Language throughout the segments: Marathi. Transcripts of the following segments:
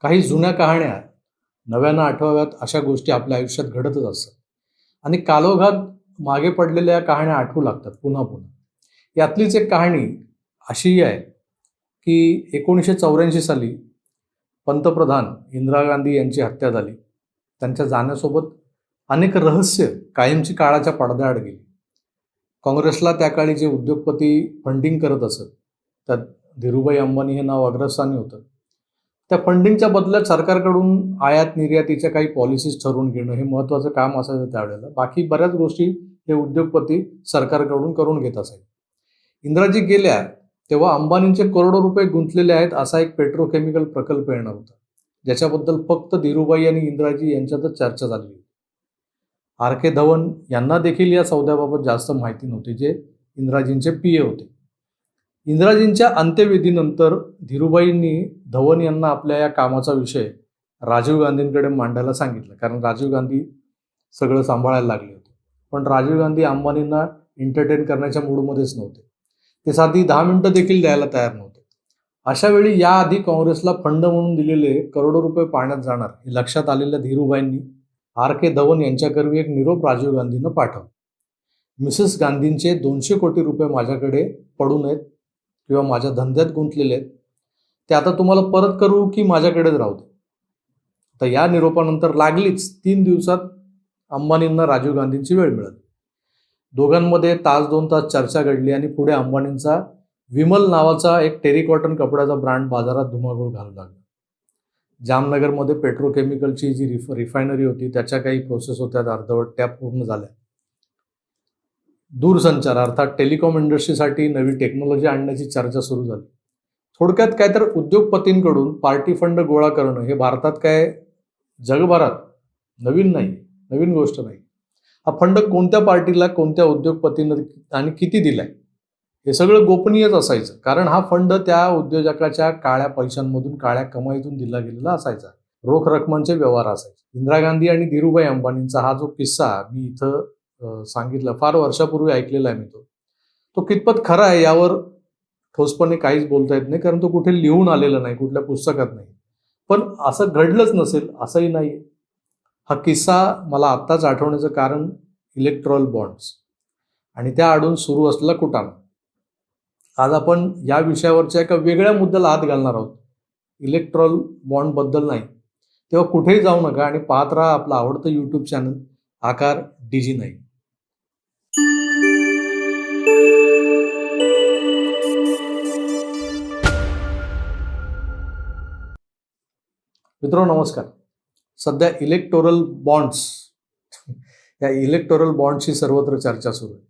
काही जुन्या कहाण्या नव्यानं आठवाव्यात अशा गोष्टी आपल्या आयुष्यात घडतच असतात. आणि कालोघात मागे पडलेल्या कहाण्या आठवू लागतात पुन्हा पुन्हा. यातलीच एक कहाणी अशी आहे की एकोणीसशे चौऱ्याऐंशी साली पंतप्रधान इंदिरा गांधी यांची हत्या झाली. त्यांच्या जाण्यासोबत अनेक रहस्य कायमची काळाच्या पडद्याआड गेली. काँग्रेसला त्या काळी जे उद्योगपती फंडिंग करत असत त्यात धीरूभाई अंबानी हे नाव अग्रस्थानी होतं. त्या फंडिंगच्या बदल्यात सरकारकडून आयात निर्यातीच्या काही पॉलिसीज ठरवून घेणं हे महत्त्वाचं काम असायचं त्यावेळेला. बाकी बऱ्याच गोष्टी हे उद्योगपती सरकारकडून करून घेत असायचे. इंदिराजी गेल्या तेव्हा अंबानींचे करोडो रुपये गुंतलेले आहेत असा एक पेट्रोकेमिकल प्रकल्प येणार होता. ज्याच्याबद्दल फक्त धीरूभाई आणि इंदिराजी यांच्यातच चर्चा झाली होती. आर के धवन यांना देखील या सौद्याबाबत जास्त माहिती नव्हती जे इंदिराजींचे पी ए होते. इंदिराजींच्या अंत्यविधीनंतर धीरूभाईंनी धवन यांना आपल्या या कामाचा विषय राजीव गांधींकडे मांडायला सांगितलं. कारण राजीव गांधी सगळं सांभाळायला लागले होते. पण राजीव गांधी अंबानींना एंटरटेन करण्याच्या मूडमध्येच नव्हते. ते साधी दहा मिनिटं देखील द्यायला तयार नव्हते. अशा वेळी याआधी काँग्रेसला फंड म्हणून दिलेले करोडो रुपये पाण्यात जाणार हे लक्षात आलेल्या धीरूभाईंनी आर के धवन यांच्याकरवी एक निरोप राजीव गांधींना पाठवला. मिसेस गांधींचे दोनशे कोटी रुपये माझ्याकडे पडू नयेत. किंवा माझ्या धंद्यात गुंतलेले आहेत ते आता तुम्हाला परत करू की माझ्याकडेच राहू दे? तर या निरोपानंतर लागलीच तीन दिवसात अंबानींना राजीव गांधींची वेळ मिळाली. दोघांमध्ये तास दोन तास चर्चा घडली आणि पुढे अंबानींचा विमल नावाचा एक टेरिकॉटन कपड्याचा ब्रँड बाजारात धुमाकूळ घालू लागला. जामनगरमध्ये पेट्रोकेमिकलची जी रिफ रिफायनरी होती त्याच्या काही प्रोसेस होत्या अर्धवट त्या पूर्ण झाल्या. दूरसंचार अर्थात टेलिकॉम इंडस्ट्रीसाठी नवी टेक्नॉलॉजी आणण्याची चर्चा सुरू झाली. थोडक्यात काय तर उद्योगपतींकडून पार्टी फंड गोळा करणं हे भारतात काय जगभरात नवीन नाही नवीन गोष्ट नाही. हा फंड कोणत्या पार्टीला कोणत्या उद्योगपतीनं आणि किती दिलाय? हे सगळं गोपनीयच असायचं. कारण हा फंड त्या उद्योजकाच्या काळ्या पैशांमधून काळ्या कमाईतून दिला गेलेला असायचा. रोख रकमांचे व्यवहार असायचे. इंदिरा गांधी आणि धीरूभाई अंबानींचा हा जो किस्सा मी इथं सांगितला. फार वर्षापूर्वी ऐकलेला आहे मी तो. तो कितपत खरा आहे यावर ठोसपणे काहीच बोलता येत नाही कारण तो कुठे लिहून आलेला नाही कुठल्या पुस्तकात नाही. पण असं घडलंच नसेल असंही नाही हा किस्सा मला आत्ताच आठवण्याचं कारण इलेक्ट्रॉल बॉन्ड्स. आणि त्या आडून सुरू असलेला कुटाणा आज आपण या विषयावरच्या एका वेगळ्या मुद्द्याला हात घालणार आहोत. इलेक्ट्रॉल बॉन्डबद्दल नाही. तेव्हा कुठेही जाऊ नका आणि पाहत राहा आपलं आवडतं यूट्यूब चॅनल आकार डीजी नाही मित्रांनो नमस्कार. सध्या इलेक्टोरल बॉन्ड्स या इलेक्टोरल बॉन्ड्सची सर्वत्र चर्चा सुरू आहे.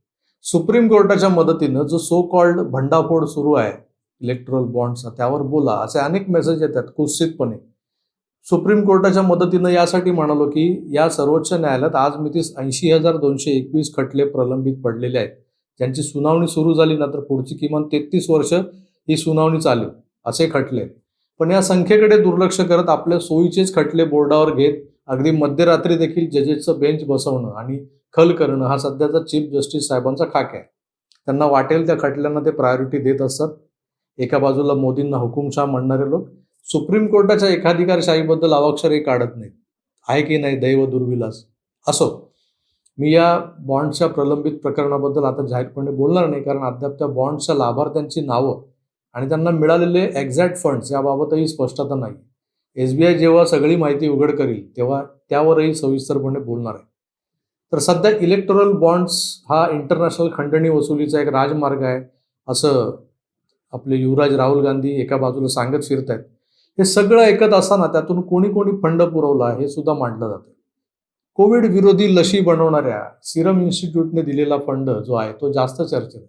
सुप्रीम कोर्टाच्या मदतीनं जो सो कॉल्ड भंडाफोड सुरू आहे इलेक्टोरल बॉन्ड्सचा त्यावर बोला असे अनेक मेसेज येतात कुत्सितपणे सुप्रीम कोर्टाच्या मदतीनं यासाठी म्हणालो की या सर्वोच्च न्यायालयात आज मितीस ऐंशी हजार दोनशे एकवीस खटले प्रलंबित पडलेले आहेत. ज्यांची सुनावणी सुरू झाली ना तर पुढची किमान तेहतीस वर्ष ही सुनावणी चालेल असे खटले आहेत. पण या संख्येकडे दुर्लक्ष करत आपल्या सोयीचेच खटले बोर्डावर घेत अगदी मध्यरात्री देखील जजेसचं बेंच बसवणं आणि खल करणं हा सध्याचा चीफ जस्टिस साहेबांचा खाक आहे. त्यांना वाटेल त्या खटल्यांना ते प्रायोरिटी देत असतात एका बाजूला मोदींना हुकुमशाह म्हणणारे लोक सुप्रीम कोर्टाच्या एकाधिकारशाहीबद्दल अवाक्षरही काढत नाहीत. आहे की नाही दैव दुर्विलास? असो मी या बॉन्डच्या प्रलंबित प्रकरणाबद्दल आता जाहीरपणे बोलणार नाही कारण अद्याप त्या बॉन्डच्या लाभार्थ्यांची नावं आणि त्यांना मिळालेले एक्झॅक्ट फंड्स याबाबतही स्पष्टता नाही. एस बी आय जेव्हा सगळी माहिती उघड करील तेव्हा त्यावरही सविस्तरपणे बोलणार आहे. तर सध्या इलेक्टोरल बॉन्ड्स हा इंटरनॅशनल खंडणी वसुलीचा एक राजमार्ग आहे असं आपले युवराज राहुल गांधी एका बाजूला सांगत फिरत आहेत हे सगळं ऐकत असताना त्यातून कोणी कोणी फंड पुरवला हे सुद्धा मांडलं जातं. कोविड विरोधी लशी बनवणाऱ्या सिरम इन्स्टिट्यूटने दिलेला फंड जो आहे तो जास्त चर्चेत आहे.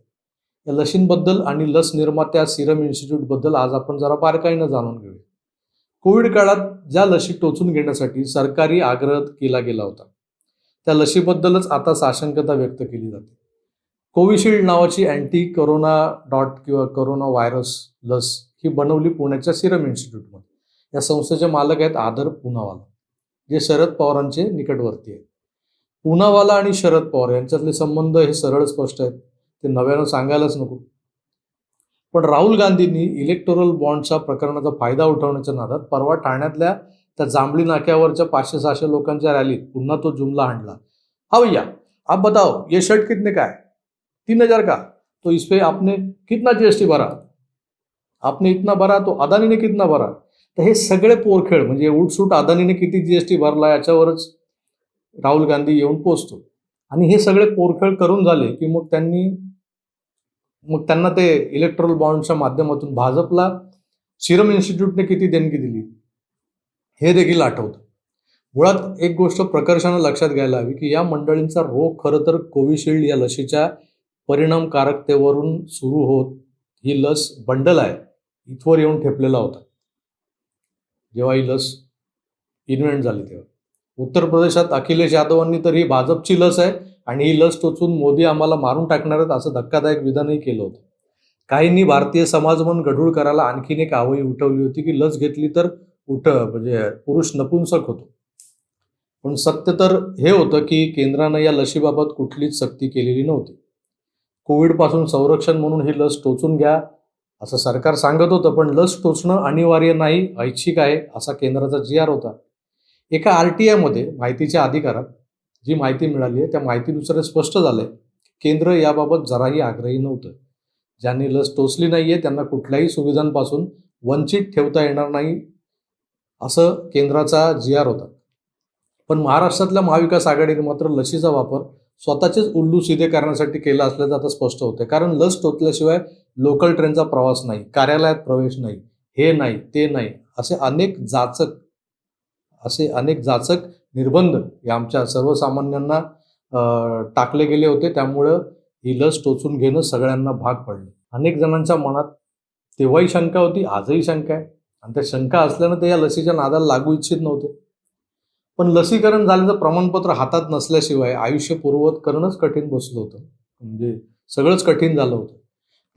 या लशींबद्दल आणि लस निर्मात्या सिरम इन्स्टिट्यूटबद्दल आज आपण जरा बारकाईनं जाणून घेऊया. कोविड काळात ज्या लशी टोचून घेण्यासाठी सरकारी आग्रह केला गेला होता त्या लशीबद्दलच आता साशंकता व्यक्त केली जाते. कोविशिल्ड नावाची अँटी कोरोना डॉट किंवा करोना व्हायरस लस ही बनवली पुण्याच्या सिरम इन्स्टिट्यूटमध्ये. या संस्थेचे मालक आहेत आदर पुनावाला जे शरद पवारांचे निकटवर्ती आहेत. पुनावाला आणि शरद पवार यांच्यातले संबंध हे सरळ स्पष्ट आहेत. ते नव्यानं सांगायलाच नको. पण राहुल गांधींनी इलेक्टोरल बॉन्डच्या प्रकरणाचा फायदा उठवण्याच्या नादात परवा ठाण्यातल्या त्या जांभळी नाक्यावरच्या पाचशे सहाशे लोकांच्या रॅलीत पुन्हा तो जुमला हाणला. हा भैया आप बताओ ये शर्ट कितने का है? तीन हजार का? तो इस पे आपने कितना जीएसटी भरा? आपने इतना भरा तो अदानीने कितना भरा? तर हे सगळे पोरखेळ म्हणजे उठसूट अदानीने किती जीएसटी भरला याच्यावरच राहुल गांधी येऊन पोचतो. आणि हे सगळे पोरखेळ करून झाले की मग त्यांनी मग त्यांना ते इलेक्ट्रॉल बॉन्डच्या माध्यमातून भाजपला सिरम इन्स्टिट्यूटने किती देणगी दिली? हे देखील आठवतं. मुळात एक गोष्ट प्रकर्षानं लक्षात घ्यायला हवी की या मंडळींचा रोग खरं तर कोविशिल्ड या लशीच्या परिणामकारकतेवरून सुरू होत. ही लस बंडल आहे. इथवर येऊन ठेपलेला होता. जेव्हा ही लस इन्व्हेंट झाली तेव्हा. उत्तर प्रदेशात अखिलेश यादवांनी तर ही भाजपची लस आहे. आणि ही लस टोचून मोदी आम्हाला मारून टाकणार आहेत असं धक्कादायक विधानही केलं होतं. काहींनी भारतीय समाजमन गढूळ करायला आणखीन एक आवई उठवली होती की लस घेतली तर उठ म्हणजे पुरुष नपुंसक होतो. पण सत्य तर हे होतं की केंद्रानं या लशीबाबत कुठलीच सक्ती केलेली नव्हती. कोविडपासून संरक्षण म्हणून ही लस टोचून घ्या असं सरकार सांगत होतं पण लस टोचणं अनिवार्य नाही ऐच्छिक आहे असा केंद्राचा जी आर होता. एका आर टी आयमध्ये माहितीच्या अधिकारात जी माहिती मिळाली आहे त्या माहितीनुसार हे स्पष्ट झालंय. केंद्र याबाबत जराही आग्रही नव्हतं. ज्यांनी लस टोचली नाही आहे त्यांना कुठल्याही सुविधांपासून वंचित ठेवता येणार नाही असं केंद्राचा जी आर होता. पण महाराष्ट्रातल्या महाविकास आघाडीने मात्र लसीचा वापर स्वतःचेच उल्लू सिधे करण्यासाठी केला असल्याचं आता स्पष्ट होतं कारण लस टोचल्याशिवाय लोकल ट्रेनचा प्रवास नाही कार्यालयात प्रवेश नाही हे नाही ते नाही असे अनेक जाचक असे अनेक जाचक निर्बंध हे आमच्या सर्वसामान्यांना टाकले गेले होते. त्यामुळं ही लस टोचून घेणं सगळ्यांना भाग पडलं. अनेक जणांच्या मनात तेव्हाही शंका होती आजही शंका आहे. आणि त्या शंका असल्यानं ते या लसीच्या नादाला लागू इच्छित नव्हते. पण लसीकरण झाल्याचं प्रमाणपत्र हातात नसल्याशिवाय आयुष्य पूर्ववत करणंच कठीण बसलं होतं. म्हणजे सगळंच कठीण झालं होतं.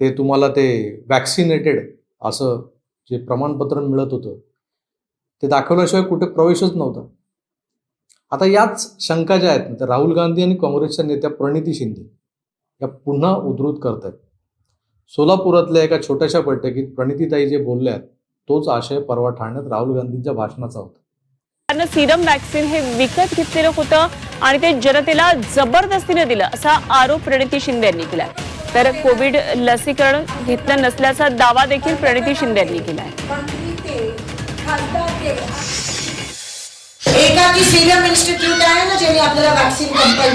ते तुम्हाला ते वॅक्सिनेटेड असं जे प्रमाणपत्र मिळत होतं ते दाखवल्याशिवाय कुठे प्रवेशच नव्हता. आता याच शंका ज्या आहेत ना त्या राहुल गांधी आणि काँग्रेसच्या नेत्या प्रणिती शिंदे या पुन्हा उद्धृत करत आहेत सोलापुरातल्या एका छोट्याशा बैठकीत प्रणितीताई जे बोलल्या आहेत तोच आशय परवा ठाण्यात राहुल गांधींच्या भाषणाचा होता. त्यानं सिरम वॅक्सिन हे विकत घेतलेलं होतं आणि ते जनतेला जबरदस्तीने दिलं असा आरोप प्रणिती शिंदे यांनी केलाय. तर कोविड लसीकरण घेतलं नसल्याचा दावा देखील प्रणिती शिंदे यांनी केलाय. एकाकी सिरम इन्स्टिट्यूट आहे ना ज्यांनी आपल्याला वॅक्सिन कंपल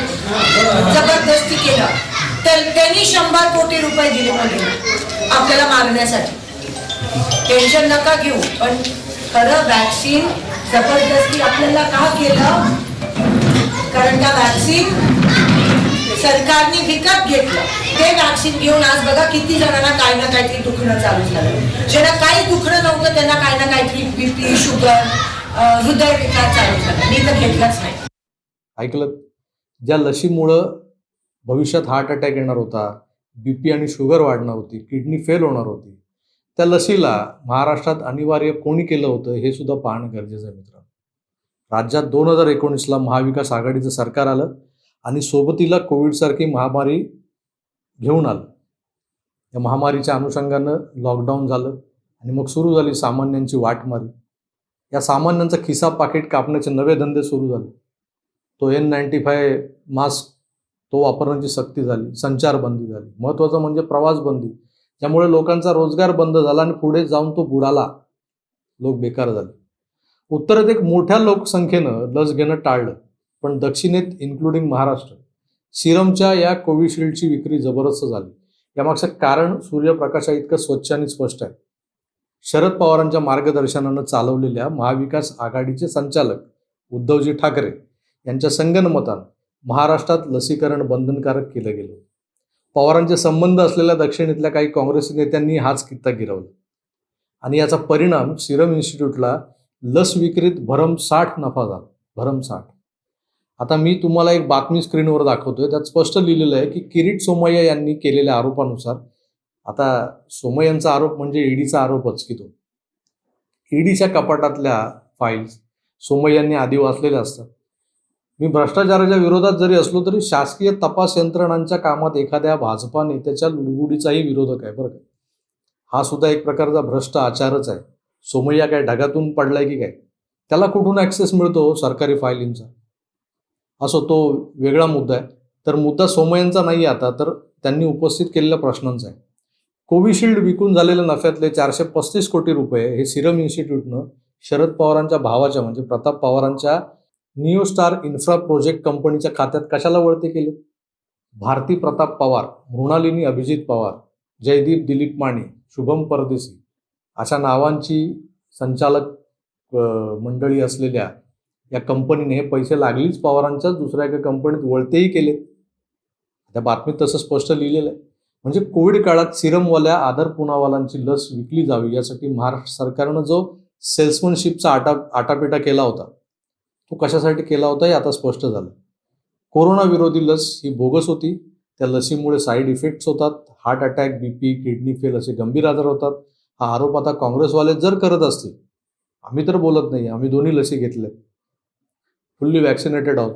जबरदस्ती केलं. तर त्यांनी शंभर कोटी रुपये दिले म्हणजे आपल्याला मारण्यासाठी. टेन्शन नका घेऊ पण खरं वॅक्सिन जबरदस्ती आपल्याला का केलं? कारण त्या वॅक्सिन सरकारने विकत घेतलं. ते वॅक्सिन घेऊन आज बघा किती जणांना काही ना काहीतरी दुखणं चालू झालं. ज्यांना काही दुखणं नव्हतं त्यांना काही ना काहीतरी बीपी शुगर हृदय विकार चालू झाला. मी तर नाही. ऐकलं. ज्या लशीमुळं भविष्यात हार्ट अटॅक येणार होता बीपी आणि शुगर वाढणार होती किडनी फेल होणार होती त्या लसीला महाराष्ट्रात अनिवार्य कोणी केलं होतं हे सुद्धा पाहणं गरजेचं आहे मित्रांनो. राज्यात दोन हजार एकोणीसला महाविकास आघाडीचं सरकार आलं आणि सोबतीला कोविडसारखी महामारी घेऊन आलं. या महामारीच्या अनुषंगानं लॉकडाऊन झालं आणि मग सुरू झाली सामान्यांची वाटमारी या सामान्यांचा खिसा पाकिट कापण्याचे नवे धंदे सुरू झाले. तो एन नाईन्टी फाय मास्क तो वापरण्याची सक्ती झाली संचारबंदी झाली. महत्त्वाचं म्हणजे प्रवास बंदी त्यामुळे लोकांचा रोजगार बंद झाला आणि पुढे जाऊन तो बुडाला. लोक बेकार झाले. उत्तरेत एक मोठ्या लोकसंख्येनं लस घेणं टाळलं पण दक्षिणेत इन्क्लुडिंग महाराष्ट्र सिरमच्या या कोविशिल्डची विक्री जबरदस्त झाली. यामागचं कारण सूर्यप्रकाशा इतकं स्वच्छ आणि स्पष्ट आहे. शरद पवारांच्या मार्गदर्शनानं चालवलेल्या महाविकास आघाडीचे संचालक उद्धवजी ठाकरे यांच्या संगनमतानं महाराष्ट्रात लसीकरण बंधनकारक केलं गेलं. पवारांचे संबंध असलेल्या दक्षिणेतल्या काही काँग्रेस नेत्यांनी हाच कित्ता गिरवला. आणि याचा परिणाम सिरम इन्स्टिट्यूटला लस विक्रीत भरमसाठ नफा झाला. भरमसाठ आता मी तुम्हाला एक बातमी स्क्रीनवर दाखवतोय. त्यात स्पष्ट लिहिलेलं आहे की किरीट सोमय्या यांनी केलेल्या आरोपानुसार आता सोमय्यांचा आरोप म्हणजे ईडीचा आरोपच की तो. ईडीच्या कपाटातल्या फाईल्स सोमय्यांनी आधी वाचलेल्या असतात. मी भ्रष्टाचाराच्या विरोधात जरी असलो तरी शासकीय तपास यंत्रणांच्या कामात एखाद्या भाजपा नेत्याच्या लुडबुडीचाही विरोधक आहे बरं का. हा सुद्धा एक प्रकारचा भ्रष्ट आचारच आहे. सोमय्या काय ढगातून पडलाय की काय? त्याला कुठून ॲक्सेस मिळतो हो सरकारी फायलींचा असो तो वेगळा मुद्दा आहे. तर मुद्दा सोमय्यांचा नाही आता तर त्यांनी उपस्थित केलेल्या प्रश्नांचा आहे. कोविशिल्ड विकून झालेल्या नफ्यातले चारशे पस्तीस कोटी रुपये हे सिरम इन्स्टिट्यूटनं शरद पवारांच्या भावाच्या म्हणजे प्रताप पवारांच्या निओस्टार इन्फ्रा प्रोजेक्ट कंपनीच्या खात्यात कशाला वळते केले? भारती प्रताप पवार मृणालिनी अभिजित पवार जयदीप दिलीप माने शुभम परदेसी अशा नावांची संचालक मंडळी असलेल्या या कंपनीने हे पैसे लागलीच पवारांच्याच दुसऱ्या एका कंपनीत वळतेही केले. त्या बातमीत तसं स्पष्ट लिहिलेलं आहे. म्हणजे कोविड काळात सिरमवाल्या आधार पुनावालांची लस विकली जावी यासाठी महाराष्ट्र सरकारनं जो सेल्समनशिपचा आटा आटापिटा केला होता तो कशासाठी केला होता हे आता स्पष्ट झालं. कोरोना विरोधी लस ही बोगस होती त्या लसीमुळे साईड इफेक्ट्स होतात heart attack BP kidney fail असे गंभीर आजार होतात. हा आरोप आता काँग्रेसवाले जर करत असतील आम्ही तर बोलत नाही आम्ही दोन्ही लसी घेतल्या फुल्ली वॅक्सिनेटेड आहोत.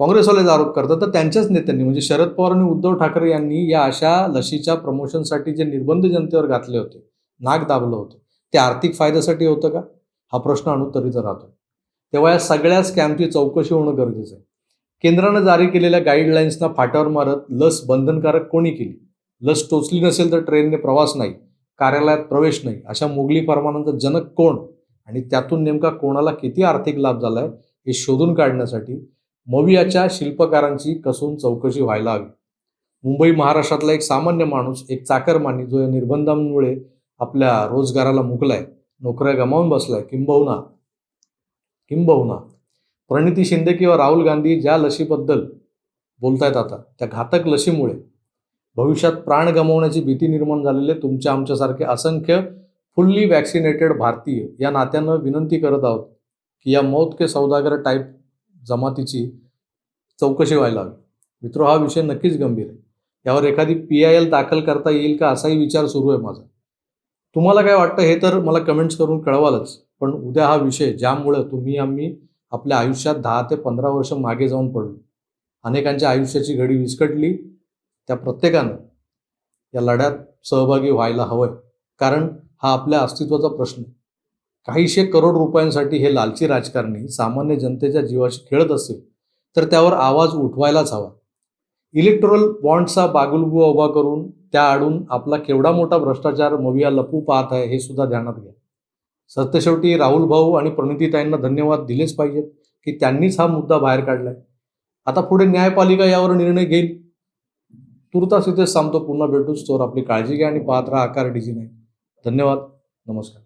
काँग्रेसवाले आरोप करतात तर त्यांच्याच नेत्यांनी म्हणजे शरद पवार आणि उद्धव ठाकरे यांनी या अशा लशीच्या प्रमोशनसाठी जे निर्बंध जनतेवर घातले होते नाक दाबलं होतं ते आर्थिक फायद्यासाठी होतं का? हा प्रश्न अनुत्तरित राहतो. तेव्हा या सगळ्या स्कॅमची चौकशी होणं गरजेचं आहे. केंद्रानं जारी केलेल्या गाईडलाईन्सना फाट्यावर मारत लस बंधनकारक कोणी केली? लस टोचली नसेल तर ट्रेनने प्रवास नाही कार्यालयात प्रवेश नाही अशा मोगली फरमानांचा जनक कोण? आणि त्यातून नेमका कोणाला किती आर्थिक लाभ झालाय हे शोधून काढण्यासाठी मवियाच्या शिल्पकारांची कसून चौकशी व्हायला हवी. मुंबई महाराष्ट्रातला एक सामान्य माणूस एक चाकरमानी जो या निर्बंधांमुळे आपल्या रोजगाराला मुकलाय नोकऱ्या गमावून बसलाय किंबहुना किंबहुना. प्रणिती शिंदे किंवा राहुल गांधी ज्या लशीबद्दल बोलतायत आता त्या घातक लशीमुळे. भविष्यात प्राण गमावण्याची भीती निर्माण झालेले तुमच्या आमच्यासारखे असंख्य फुल्ली वॅक्सिनेटेड भारतीय या नात्यानं विनंती करत आहोत की या मौत के सौदागर टाईप जमातीची चौकशी व्हायला हवी मित्र हा विषय नक्कीच गंभीर आहे. यावर एखादी पी आय एल दाखल करता येईल का असाही विचार सुरू आहे माझा. तुम्हाला काय वाटतं हे तर मला कमेंट्स करून कळवालच. पण उद्या हा विषय ज्यामुळं तुम्ही आम्ही आपल्या आयुष्यात दहा ते पंधरा वर्ष मागे जाऊन पडलो. अनेकांच्या आयुष्याची घडी विस्कटली. त्या प्रत्येकानं या लढ्यात सहभागी व्हायला हवंय. कारण हा आपल्या अस्तित्वाचा प्रश्न आहे. काहीशे करोड रुपयांसाठी हे लालची राजकारणी सामान्य जनतेच्या जीवाशी खेळत असतील तर त्यावर आवाज उठवायलाच हवा. इलेक्ट्रोल बॉन्डचा बागुलबुवा उभा करून त्या आडून आपला केवढा मोठा भ्रष्टाचार मविया लपू पाहत आहे हे सुद्धा ध्यानात घ्या. सत्यशेवटी राहुल भाऊ आणि प्रणितीताईंना धन्यवाद दिलेच पाहिजेत की त्यांनीच हा मुद्दा बाहेर काढलाय. आता पुढे न्यायपालिका यावर निर्णय घेईल. तुर्तास इथेच सांगतो पुन्हा भेटूच तोवर आपली काळजी घ्या आणि पाहत राहा आकार डिझी नाही धन्यवाद नमस्कार.